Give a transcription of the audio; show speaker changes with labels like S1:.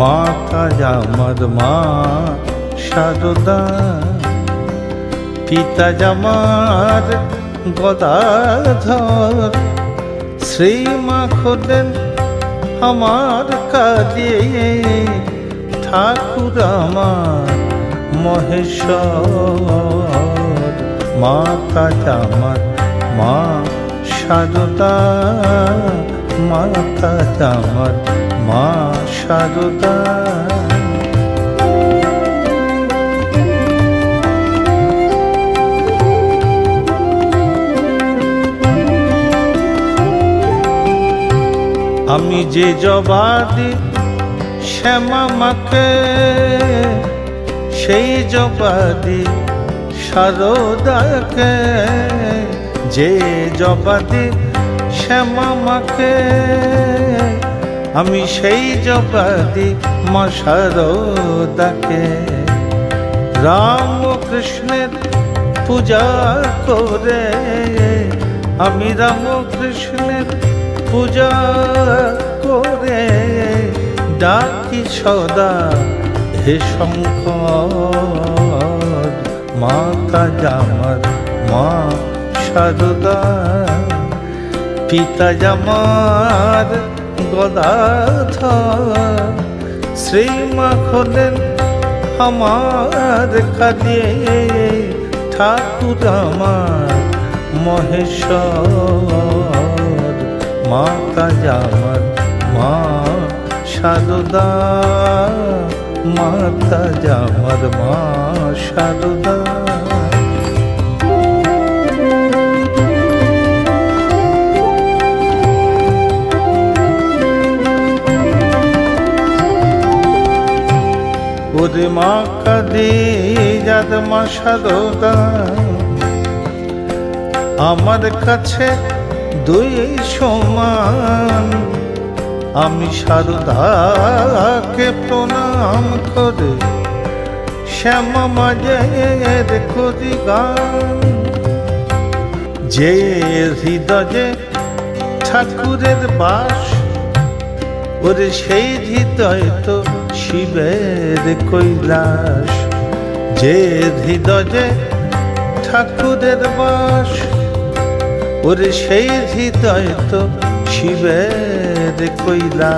S1: মাতা জামার মা সারদা পিতা জামার গদাধর শ্রীমা খোদেন আমার কাজে ঠাকুর আমার মহেশ্বর, মাতা জামার মা সারদা মাতা জামার মা সারদা আমি যে জবাদি শ্যামা মাকে সেই জবাদি সারদাকে। যে জবাদি শ্যামা মাকে আমি সেই জবাদি মা সারদাকে রাম কৃষ্ণের পূজা করে। আমি রাম কৃষ্ণের পূজা করে। ডাকি সদা, হে শঙ্কর, মাতা জামার মা সারদা পিতা জামার গদাধর শ্রীমা খোলেন আমার কাজে ঠাকুর আমার মহেশ্বর মাতা জামার মা সারদা মাতা জামার মা সারদা ওরে মা কাদে যাদ মা সারদা আমার কাছে দুই সমান। আমি সারদাকে প্রণাম করে শ্যামা মাঝের করি গান। যে হৃদয়ে ঠাকুরের বাস ওরে সেই হৃদয় তো শিবের কৈলাস। যে হৃদয়ে ঠাকুরের বাস, ওরে সেই হৃদয় তো শিবের কৈলাস।